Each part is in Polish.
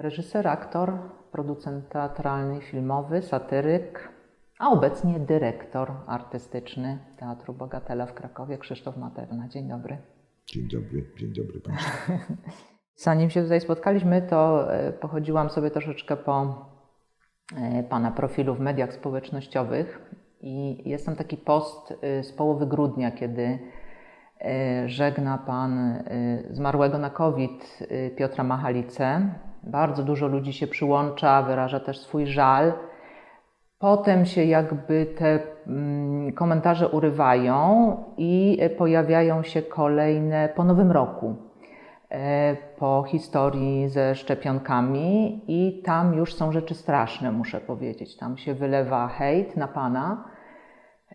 Reżyser, aktor, producent teatralny filmowy, satyryk, a obecnie dyrektor artystyczny Teatru Bogatela w Krakowie, Krzysztof Materna. Dzień dobry. Dzień dobry, dzień dobry Państwu. Zanim się tutaj spotkaliśmy, to e, pochodziłam sobie troszeczkę po e, Pana profilu w mediach społecznościowych i jest tam taki post e, z połowy grudnia, kiedy e, żegna Pan e, zmarłego na COVID e, Piotra Machalicę. Bardzo dużo ludzi się przyłącza, wyraża też swój żal. Potem się jakby te mm, komentarze urywają i pojawiają się kolejne po nowym roku e, po historii ze szczepionkami i tam już są rzeczy straszne, muszę powiedzieć. Tam się wylewa hejt na pana.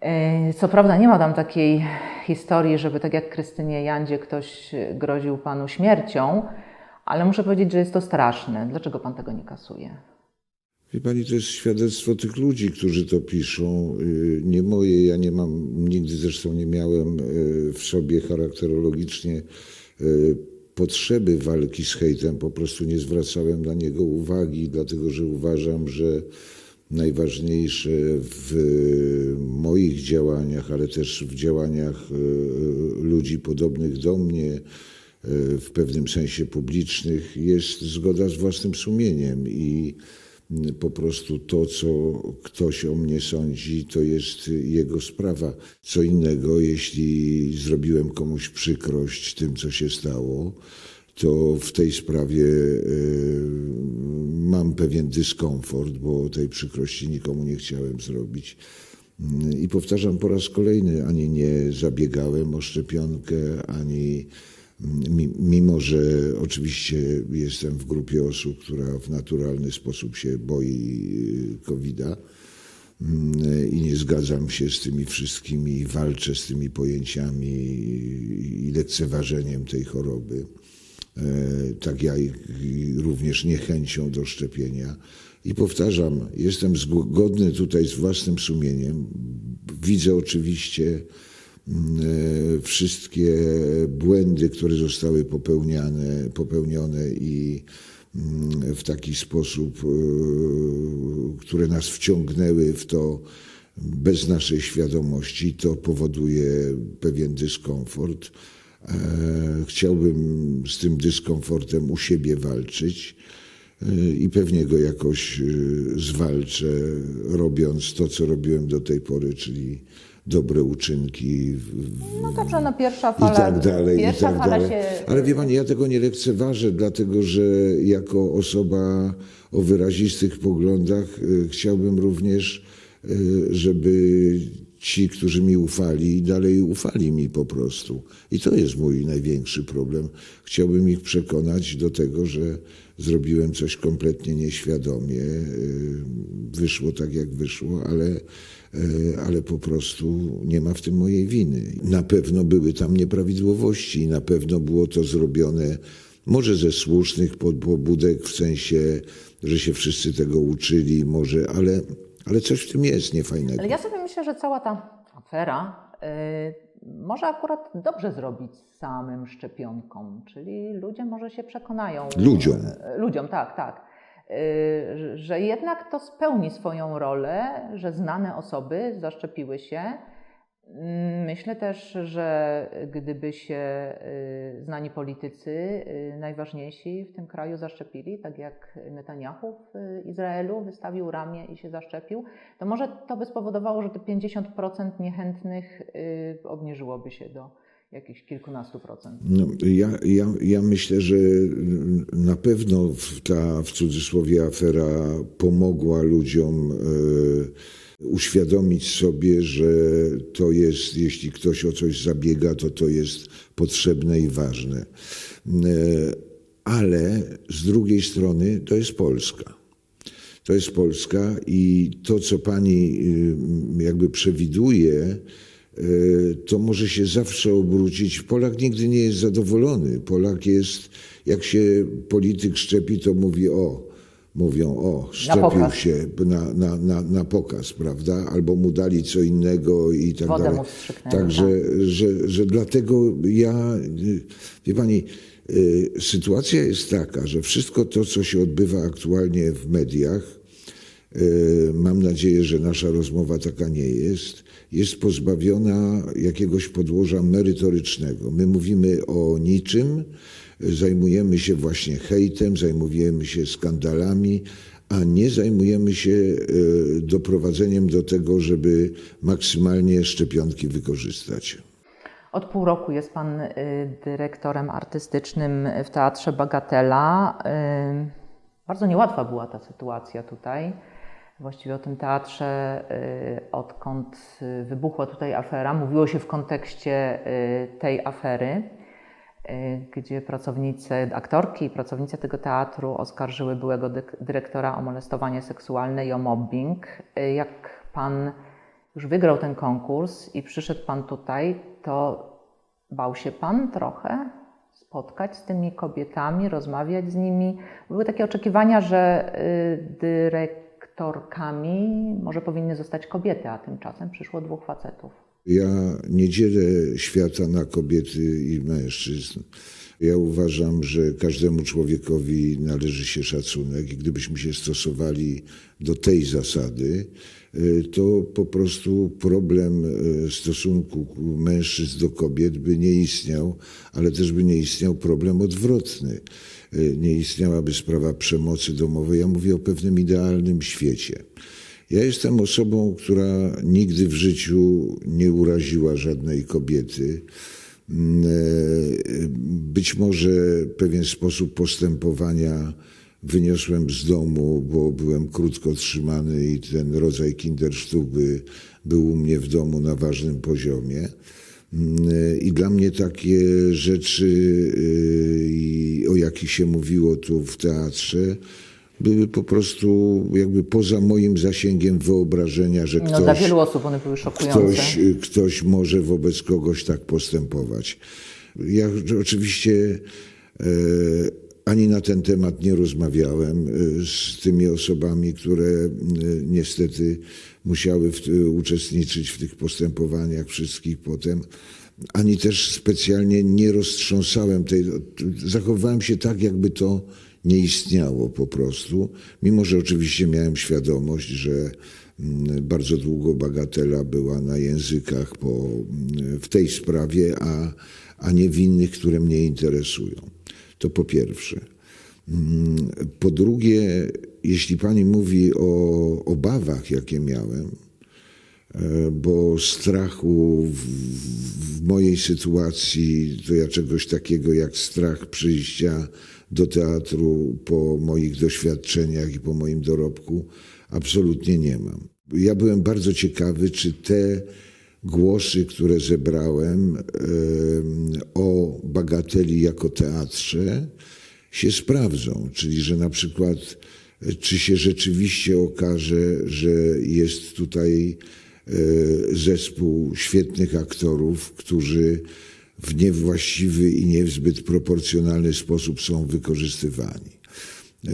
E, Co prawda nie ma tam takiej historii, żeby tak jak Krystynie Jandzie ktoś groził panu śmiercią, ale muszę powiedzieć, że jest to straszne. Dlaczego pan tego nie kasuje? Wie Pani, to jest świadectwo tych ludzi, którzy to piszą. Y, Nie moje, ja nie mam, nigdy zresztą nie miałem y, w sobie charakterologicznie y, potrzeby walki z hejtem. Po prostu nie zwracałem na niego uwagi, dlatego że uważam, że najważniejsze w moich działaniach, ale też w działaniach ludzi podobnych do mnie, w pewnym sensie publicznych, jest zgoda z własnym sumieniem i po prostu to, co ktoś o mnie sądzi, to jest jego sprawa. Co innego, jeśli zrobiłem komuś przykrość tym, co się stało, to w tej sprawie y, mam pewien dyskomfort, bo tej przykrości nikomu nie chciałem zrobić. Y, I powtarzam po raz kolejny, ani nie zabiegałem o szczepionkę, ani mimo, że oczywiście jestem w grupie osób, która w naturalny sposób się boi y, COVID-a mm, i nie zgadzam się z tymi wszystkimi, walczę z tymi pojęciami i lekceważeniem tej choroby e, tak ja również niechęcią do szczepienia. I powtarzam, jestem zgodny tutaj z własnym sumieniem. Widzę oczywiście wszystkie błędy, które zostały popełniane, popełnione i mm, w taki sposób, e, które nas wciągnęły w to bez naszej świadomości, to powoduje pewien dyskomfort. E, Chciałbym z tym dyskomfortem u siebie walczyć e, i pewnie go jakoś e, zwalczę, robiąc to, co robiłem do tej pory, czyli dobre uczynki w- No dobrze, no pierwsza i fala, tak dalej, i tak fala dalej. się... Ale wie pani, ja tego nie lekceważę, dlatego że jako osoba o wyrazistych poglądach e, chciałbym również, e, żeby ci, którzy mi ufali, dalej ufali mi po prostu. I to jest mój największy problem. Chciałbym ich przekonać do tego, że zrobiłem coś kompletnie nieświadomie. E, Wyszło tak, jak wyszło, ale ale po prostu nie ma w tym mojej winy. Na pewno były tam nieprawidłowości i na pewno było to zrobione może ze słusznych pobudek, w sensie, że się wszyscy tego uczyli, może, ale, ale coś w tym jest niefajnego. Ale ja sobie myślę, że cała ta afera y, może akurat dobrze zrobić samym szczepionkom, czyli ludzie może się przekonają. Ludziom. Y, Ludziom, tak, tak. Y, że- jednak to spełni swoją rolę, że znane osoby zaszczepiły się. Mm, Myślę też, że gdyby się y, znani politycy, y, najważniejsi w tym kraju zaszczepili, tak jak Netanyahu w Izraelu wystawił ramię i się zaszczepił, to może to by spowodowało, że te 50% niechętnych obniżyłoby się do jakichś kilkunastu procent. No, ja, ja, ja myślę, że na pewno ta w cudzysłowie afera pomogła ludziom e, uświadomić sobie, że to jest, jeśli ktoś o coś zabiega, to to jest potrzebne i ważne. E, ale z drugiej strony to jest Polska. To jest Polska i to, co pani y, jakby przewiduje, to może się zawsze obrócić. Polak nigdy nie jest zadowolony. Polak jest, jak się polityk szczepi, to mówi o, mówią o, szczepił pokaz. się na, na, na, na pokaz, prawda? Albo mu dali co innego i tak Wodę dalej. Także, że, że dlatego ja, y, wie pani, Y, Sytuacja jest taka, że wszystko to, co się odbywa aktualnie w mediach, y, mam nadzieję, że nasza rozmowa taka nie jest, jest pozbawiona jakiegoś podłoża merytorycznego. My mówimy o niczym, zajmujemy się właśnie hejtem, zajmujemy się skandalami, a nie zajmujemy się y, doprowadzeniem do tego, żeby maksymalnie szczepionki wykorzystać. Od pół roku jest Pan y, dyrektorem artystycznym w Teatrze Bagatela. Y, Bardzo niełatwa była ta sytuacja tutaj. Właściwie o tym teatrze, odkąd y, wybuchła tutaj afera, mówiło się w kontekście y, tej afery, y, gdzie pracownicy, aktorki i pracownice tego teatru oskarżyły byłego dyrektora o molestowanie seksualne i o mobbing. Jak Pan już wygrał ten konkurs i przyszedł Pan tutaj, to bał się Pan trochę spotkać z tymi kobietami, rozmawiać z nimi? Były takie oczekiwania, że y, dyrektorkami może powinny zostać kobiety, a tymczasem przyszło dwóch facetów. Ja nie dzielę świata na kobiety i mężczyzn. Ja uważam, że każdemu człowiekowi należy się szacunek i gdybyśmy się stosowali do tej zasady, y, to po prostu problem y, stosunku mężczyzn do kobiet by nie istniał, ale też by nie istniał problem odwrotny. Y, Nie istniałaby sprawa przemocy domowej. Ja mówię o pewnym idealnym świecie. Ja jestem osobą, która nigdy w życiu nie uraziła żadnej kobiety. Mm, e, Być może pewien sposób postępowania wyniosłem z domu, bo byłem krótko trzymany i ten rodzaj kindersztuby był u mnie w domu na ważnym poziomie. I dla mnie takie rzeczy, y, o jakich się mówiło tu w teatrze, były po prostu jakby poza moim zasięgiem wyobrażenia, że No, ktoś, dla wielu osób one były szokujące. ktoś, ktoś może wobec kogoś tak postępować. Ja oczywiście e, ani na ten temat nie rozmawiałem e, z tymi osobami, które e, niestety musiały w, uczestniczyć w tych postępowaniach wszystkich potem, ani też specjalnie nie roztrząsałem tej. Zachowałem się tak, jakby to nie istniało po prostu, mimo że oczywiście miałem świadomość, że mm, bardzo długo bagatela była na językach po, mm, w tej sprawie, a, a nie w innych, które mnie interesują. To po pierwsze. Po drugie, jeśli pani mówi o obawach, jakie miałem, e, bo strachu w, w mojej sytuacji to ja czegoś takiego jak strach przyjścia do teatru po moich doświadczeniach i po moim dorobku absolutnie nie mam. Ja byłem bardzo ciekawy, czy te głosy, które zebrałem em, o bagateli jako teatrze, się sprawdzą. Czyli, że na przykład, e, czy się rzeczywiście okaże, że jest tutaj e, zespół świetnych aktorów, którzy w niewłaściwy i nie w zbyt proporcjonalny sposób są wykorzystywani. E,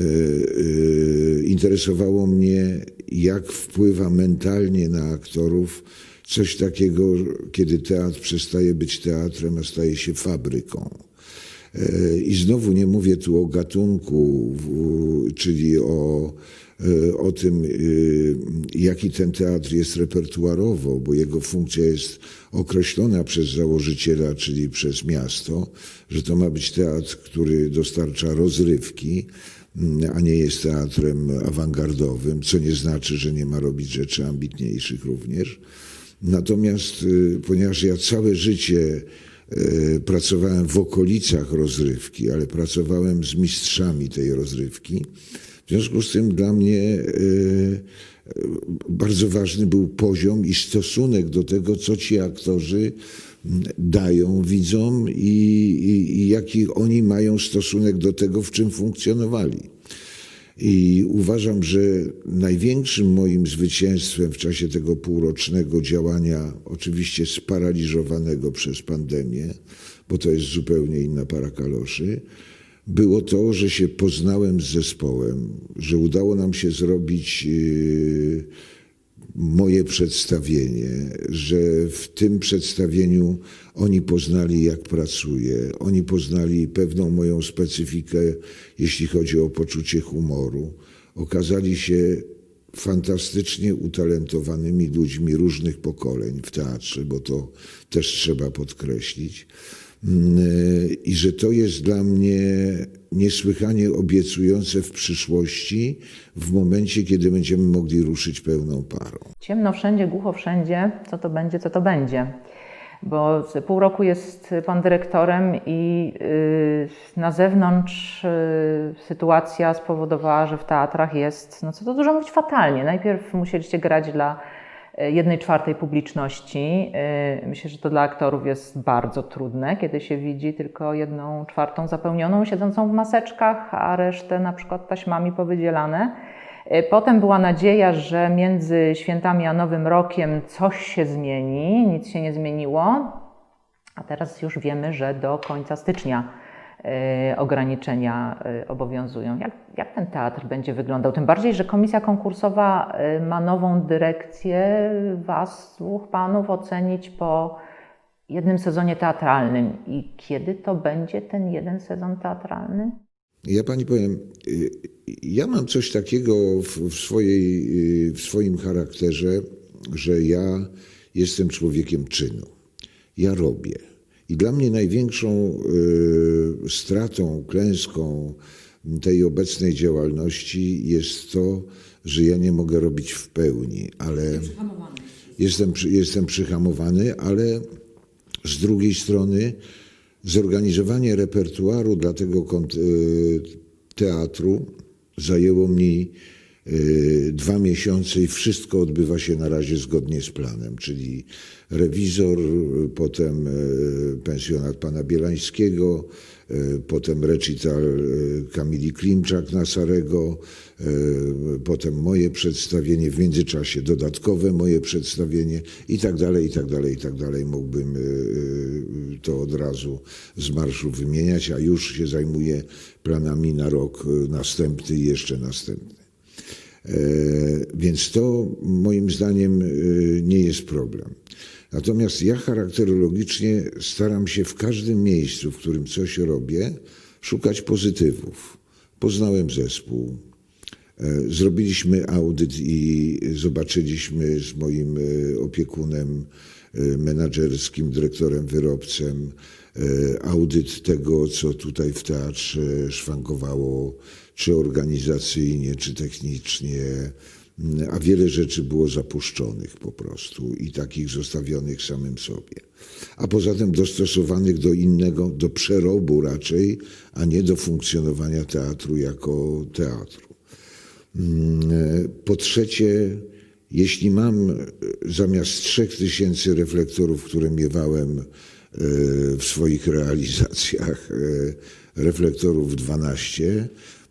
Interesowało mnie, jak wpływa mentalnie na aktorów coś takiego, kiedy teatr przestaje być teatrem, a staje się fabryką. E, I znowu nie mówię tu o gatunku, czyli o, e, o tym, e, jaki ten teatr jest repertuarowo, bo jego funkcja jest określona przez założyciela, czyli przez miasto, że to ma być teatr, który dostarcza rozrywki, mm, a nie jest teatrem awangardowym, co nie znaczy, że nie ma robić rzeczy ambitniejszych również. Natomiast, y, ponieważ ja całe życie pracowałem w okolicach rozrywki, ale pracowałem z mistrzami tej rozrywki, w związku z tym dla mnie y, y, bardzo ważny był poziom i stosunek do tego, co ci aktorzy mm, dają widzom i, i, i jaki oni mają stosunek do tego, w czym funkcjonowali. I uważam, że największym moim zwycięstwem w czasie tego półrocznego działania, oczywiście sparaliżowanego przez pandemię, bo to jest zupełnie inna para kaloszy, było to, że się poznałem z zespołem, że udało nam się zrobić yy, moje przedstawienie, że w tym przedstawieniu oni poznali, jak pracuję, oni poznali pewną moją specyfikę, jeśli chodzi o poczucie humoru. Okazali się fantastycznie utalentowanymi ludźmi różnych pokoleń w teatrze, bo to też trzeba podkreślić. Mm, I że to jest dla mnie niesłychanie obiecujące w przyszłości, w momencie, kiedy będziemy mogli ruszyć pełną parą. Ciemno wszędzie, głucho wszędzie, co to będzie, co to będzie. Bo pół roku jest pan dyrektorem i yy, na zewnątrz yy, sytuacja spowodowała, że w teatrach jest, no co to dużo mówić, fatalnie. Najpierw musieliście grać dla y, jednej czwartej publiczności. Yy, Myślę, że to dla aktorów jest bardzo trudne, kiedy się widzi tylko jedną czwartą zapełnioną, siedzącą w maseczkach, a resztę na przykład taśmami powydzielane. E, Potem była nadzieja, że między świętami a Nowym Rokiem coś się zmieni, nic się nie zmieniło, a teraz już wiemy, że do końca stycznia e, ograniczenia e, obowiązują. Jak, jak ten teatr będzie wyglądał? Tym bardziej, że komisja konkursowa e, ma nową dyrekcję, Was, dwóch panów, ocenić po jednym sezonie teatralnym. I kiedy to będzie ten jeden sezon teatralny? Ja pani powiem, y, ja mam coś takiego w, swojej, y, w swoim charakterze, że ja jestem człowiekiem czynu. Ja robię. I dla mnie największą y, stratą, klęską tej obecnej działalności jest to, że ja nie mogę robić w pełni, ale jestem, jestem przyhamowany, ale z drugiej strony zorganizowanie repertuaru dla tego y, teatru zajęło mi dwa miesiące i wszystko odbywa się na razie zgodnie z planem, czyli rewizor, y, potem y, pensjonat pana Bielańskiego, y, potem recital y, Kamili Klimczak na Sarego, y, potem moje przedstawienie, w międzyczasie dodatkowe moje przedstawienie i tak dalej, i tak dalej, i tak dalej. Mógłbym y, y, to od razu z marszu wymieniać, a już się zajmuję planami na rok y, następny i jeszcze następny. E, Więc to moim zdaniem y, nie jest problem. Natomiast ja charakterologicznie staram się w każdym miejscu, w którym coś robię, szukać pozytywów. Poznałem zespół, E, Zrobiliśmy audyt i zobaczyliśmy z moim e, opiekunem e, menadżerskim, dyrektorem, wyrobcem e, audyt tego, co tutaj w teatrze szwankowało, czy organizacyjnie, czy technicznie, a wiele rzeczy było zapuszczonych po prostu i takich zostawionych samym sobie. A poza tym dostosowanych do innego, do przerobu raczej, a nie do funkcjonowania teatru jako teatru. Po trzecie, jeśli mam e, zamiast trzech tysięcy reflektorów, które miewałem e, w swoich realizacjach, e, reflektorów 12,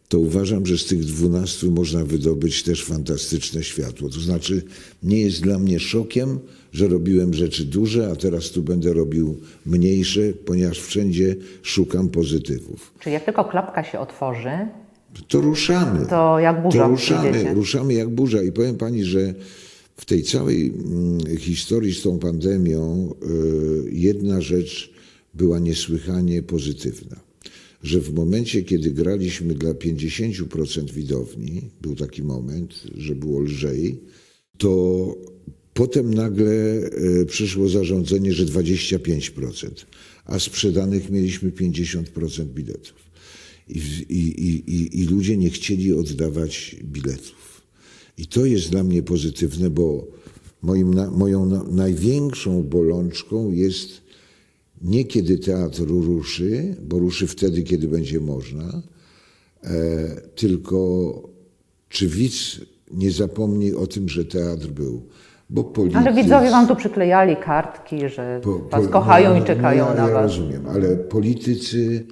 to uważam, że z tych 12 można wydobyć też fantastyczne światło. To znaczy, nie jest dla mnie szokiem, że robiłem rzeczy duże, a teraz tu będę robił mniejsze, ponieważ wszędzie szukam pozytywów. Czy jak tylko klapka się otworzy, To ruszamy. To jak burza To ruszamy, ruszamy jak burza. I powiem pani, że w tej całej mm, historii z tą pandemią y, jedna rzecz była niesłychanie pozytywna. Że w momencie, kiedy graliśmy dla 50% widowni, był taki moment, że było lżej, to potem nagle e, przyszło zarządzenie, że 25%, a sprzedanych mieliśmy 50% biletów. I, i, i, i, ludzie nie chcieli oddawać biletów. I to jest dla mnie pozytywne, bo moim, na, moją na, największą bolączką jest nie kiedy teatr ruszy, bo ruszy wtedy, kiedy będzie można, e, tylko czy widz nie zapomni o tym, że teatr był. Bo politycy, ale widzowie wam tu przyklejali kartki, że po- was po- kochają no, i czekają no, na ja was. rozumiem, ale politycy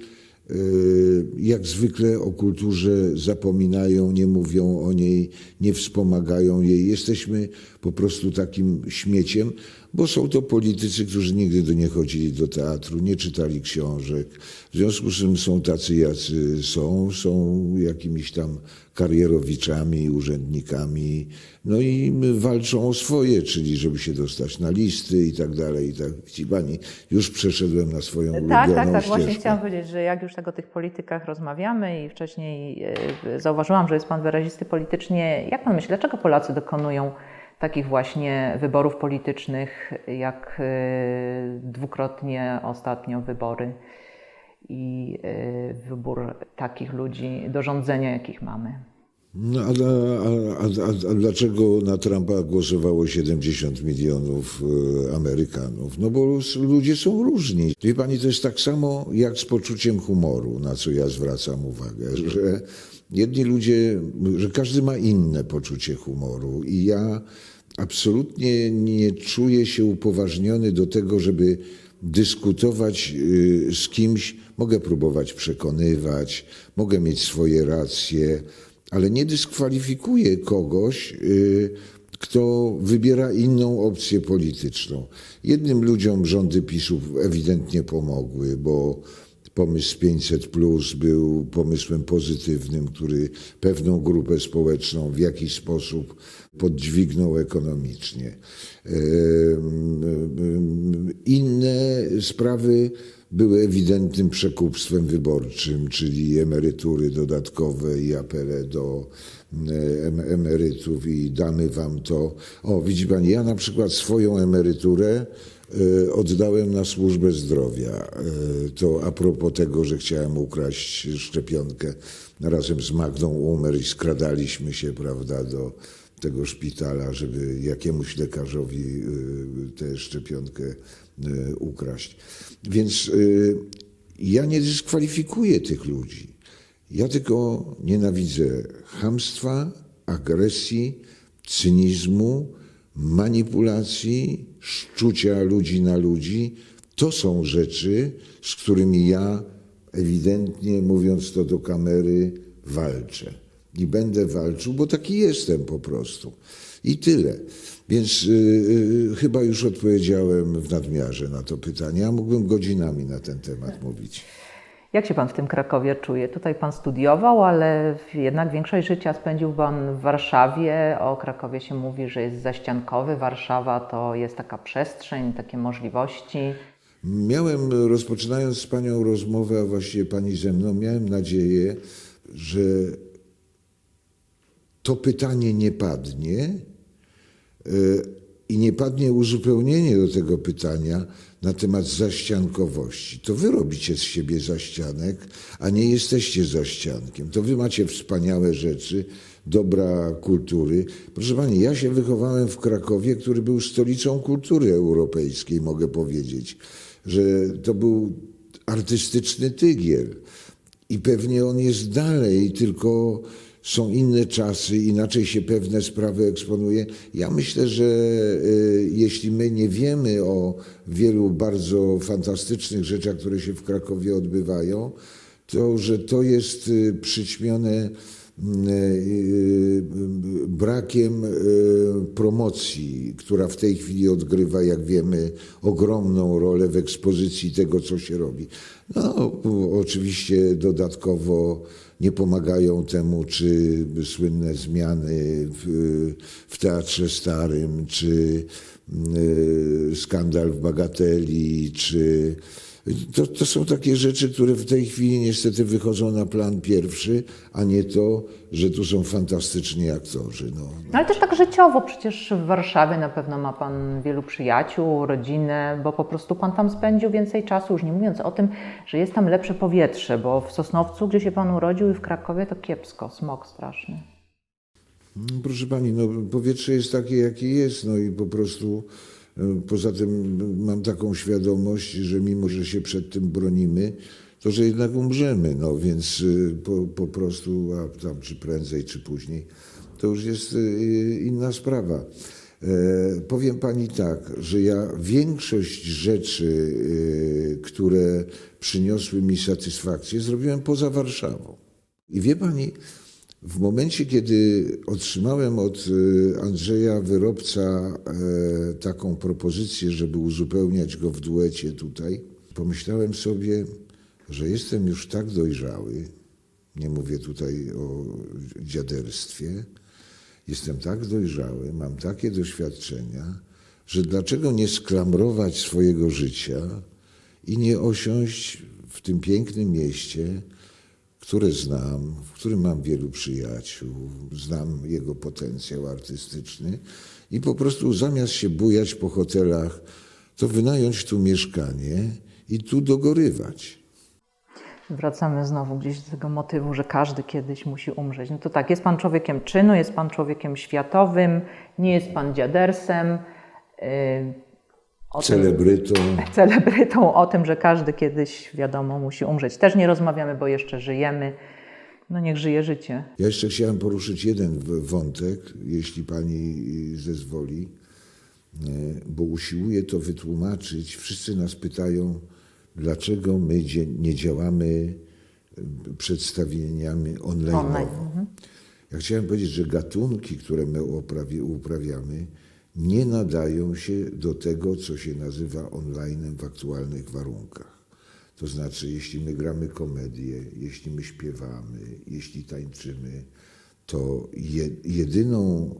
jak zwykle o kulturze zapominają, nie mówią o niej, nie wspomagają jej. Jesteśmy po prostu takim śmieciem, bo są to politycy, którzy nigdy do nie chodzili do teatru, nie czytali książek. W związku z czym są tacy, jacy są, są jakimiś tam karierowiczami, urzędnikami, no i walczą o swoje, czyli żeby się dostać na listy i tak dalej. I tak. Widzi pani, już przeszedłem na swoją Tak, ulubioną tak, tak. Właśnie ścieżkę. chciałam powiedzieć, że jak już tak o tych politykach rozmawiamy i wcześniej e, zauważyłam, że jest Pan wyrazisty politycznie, jak Pan myśli, dlaczego Polacy dokonują takich właśnie wyborów politycznych, jak e, dwukrotnie ostatnio wybory i e, wybór takich ludzi do rządzenia, jakich mamy? No, a, a, a, a dlaczego na Trumpa głosowało 70 milionów e, Amerykanów? No bo ludzie są różni. Wie pani, to jest tak samo jak z poczuciem humoru, na co ja zwracam uwagę, że jedni ludzie, że każdy ma inne poczucie humoru i ja absolutnie nie czuję się upoważniony do tego, żeby dyskutować y, z kimś. Mogę próbować przekonywać, mogę mieć swoje racje, ale nie dyskwalifikuję kogoś, y, kto wybiera inną opcję polityczną. Jednym ludziom rządy PiSu ewidentnie pomogły, bo pomysł 500 plus był pomysłem pozytywnym, który pewną grupę społeczną w jakiś sposób podźwignął ekonomicznie. Sprawy były ewidentnym przekupstwem wyborczym, czyli emerytury dodatkowe i apele do e, em- emerytów i damy wam to. O, widzi pani, ja na przykład swoją emeryturę e, oddałem na służbę zdrowia. E, To a propos tego, że chciałem ukraść szczepionkę razem z Magdą Umer i skradaliśmy się, prawda, do tego szpitala, żeby jakiemuś lekarzowi y, tę szczepionkę y, ukraść. Więc y, ja nie dyskwalifikuję tych ludzi. Ja tylko nienawidzę chamstwa, agresji, cynizmu, manipulacji, szczucia ludzi na ludzi. To są rzeczy, z którymi ja ewidentnie, mówiąc to do kamery, walczę. I będę walczył, bo taki jestem po prostu. I tyle. Więc y, y, chyba już odpowiedziałem w nadmiarze na to pytanie, a mógłbym godzinami na ten temat mówić. Jak się Pan w tym Krakowie czuje? Tutaj Pan studiował, ale jednak większość życia spędził Pan w Warszawie. O Krakowie się mówi, że jest zaściankowy. Warszawa to jest taka przestrzeń, takie możliwości. Miałem, rozpoczynając z Panią rozmowę, a właściwie Pani ze mną, miałem nadzieję, że to pytanie nie padnie e, i nie padnie uzupełnienie do tego pytania na temat zaściankowości. To wy robicie z siebie zaścianek, a nie jesteście zaściankiem. To wy macie wspaniałe rzeczy, dobra kultury. Proszę Pani, ja się wychowałem w Krakowie, który był stolicą kultury europejskiej, mogę powiedzieć, że to był artystyczny tygiel. I pewnie on jest dalej, tylko są inne czasy, inaczej się pewne sprawy eksponuje. Ja myślę, że y, jeśli my nie wiemy o wielu bardzo fantastycznych rzeczach, które się w Krakowie odbywają, to że to jest y, przyćmione brakiem y, promocji, która w tej chwili odgrywa, jak wiemy, ogromną rolę w ekspozycji tego, co się robi. No, oczywiście dodatkowo nie pomagają temu, czy słynne zmiany w, w Teatrze Starym, czy y, skandal w Bagateli, czy to, to są takie rzeczy, które w tej chwili niestety wychodzą na plan pierwszy, a nie to, że tu są fantastyczni aktorzy. No. No ale też tak życiowo, przecież w Warszawie na pewno ma Pan wielu przyjaciół, rodzinę, bo po prostu Pan tam spędził więcej czasu, już nie mówiąc o tym, że jest tam lepsze powietrze, bo w Sosnowcu, gdzie się Pan urodził i w Krakowie to kiepsko, smog straszny. No, Proszę pani, no, powietrze jest takie, jakie jest, no i po prostu poza tym mam taką świadomość, że mimo, że się przed tym bronimy, to że jednak umrzemy, no więc e, po, po prostu, a tam czy prędzej, czy później, to już jest e, inna sprawa. E, powiem pani tak, że ja większość rzeczy, e, które przyniosły mi satysfakcję, zrobiłem poza Warszawą. I wie pani, W momencie, kiedy otrzymałem od e, Andrzeja Wyrobca e, taką propozycję, żeby uzupełniać go w duecie tutaj, pomyślałem sobie, że jestem już tak dojrzały, nie mówię tutaj o dziaderstwie, jestem tak dojrzały, mam takie doświadczenia, że dlaczego nie sklamrować swojego życia i nie osiąść w tym pięknym mieście, które znam, w którym mam wielu przyjaciół, znam jego potencjał artystyczny i po prostu zamiast się bujać po hotelach, to wynająć tu mieszkanie i tu dogorywać. Wracamy znowu gdzieś do tego motywu, że każdy kiedyś musi umrzeć. No to tak, jest Pan człowiekiem czynu, jest Pan człowiekiem światowym, nie jest Pan dziadersem. Yy, o tym- Celebrytą. celebrytą o tym, że każdy kiedyś, wiadomo, musi umrzeć. Też nie rozmawiamy, bo jeszcze żyjemy. No niech żyje życie. Ja jeszcze chciałem poruszyć jeden wątek, jeśli pani zezwoli, e, bo usiłuję to wytłumaczyć. Wszyscy nas pytają, dlaczego my nie działamy e, przedstawieniami online. Online, Ja chciałem powiedzieć, że gatunki, które my uprawi- uprawiamy, nie nadają się do tego, co się nazywa online w aktualnych warunkach. To znaczy, jeśli my gramy komedię, jeśli my śpiewamy, jeśli tańczymy, to je, jedyną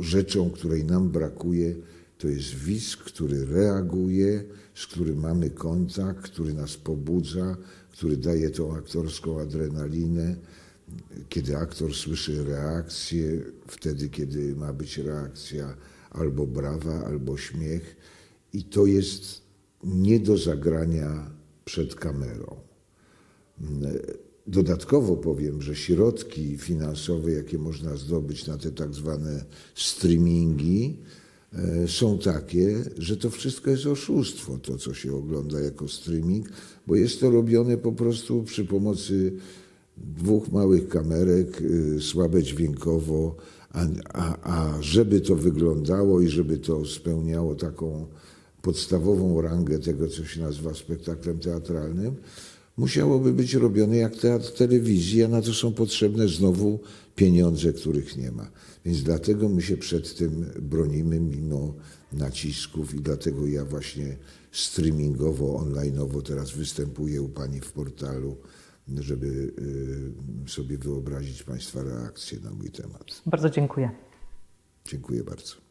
rzeczą, której nam brakuje, to jest widz, który reaguje, z którym mamy kontakt, który nas pobudza, który daje tą aktorską adrenalinę. Kiedy aktor słyszy reakcję, wtedy, kiedy ma być reakcja albo brawa, albo śmiech, i to jest nie do zagrania przed kamerą. Dodatkowo powiem, że środki finansowe, jakie można zdobyć na te tak zwane streamingi, e, są takie, że to wszystko jest oszustwo, to co się ogląda jako streaming, bo jest to robione po prostu przy pomocy dwóch małych kamerek, y, słabe dźwiękowo, a, a, a żeby to wyglądało i żeby to spełniało taką podstawową rangę tego, co się nazywa spektaklem teatralnym, musiałoby być robione jak teatr telewizji, a na to są potrzebne znowu pieniądze, których nie ma. Więc dlatego my się przed tym bronimy mimo nacisków i dlatego ja właśnie streamingowo, onlineowo teraz występuję u Pani w portalu, żeby y, sobie wyobrazić Państwa reakcję na mój temat. Bardzo dziękuję. Dziękuję bardzo.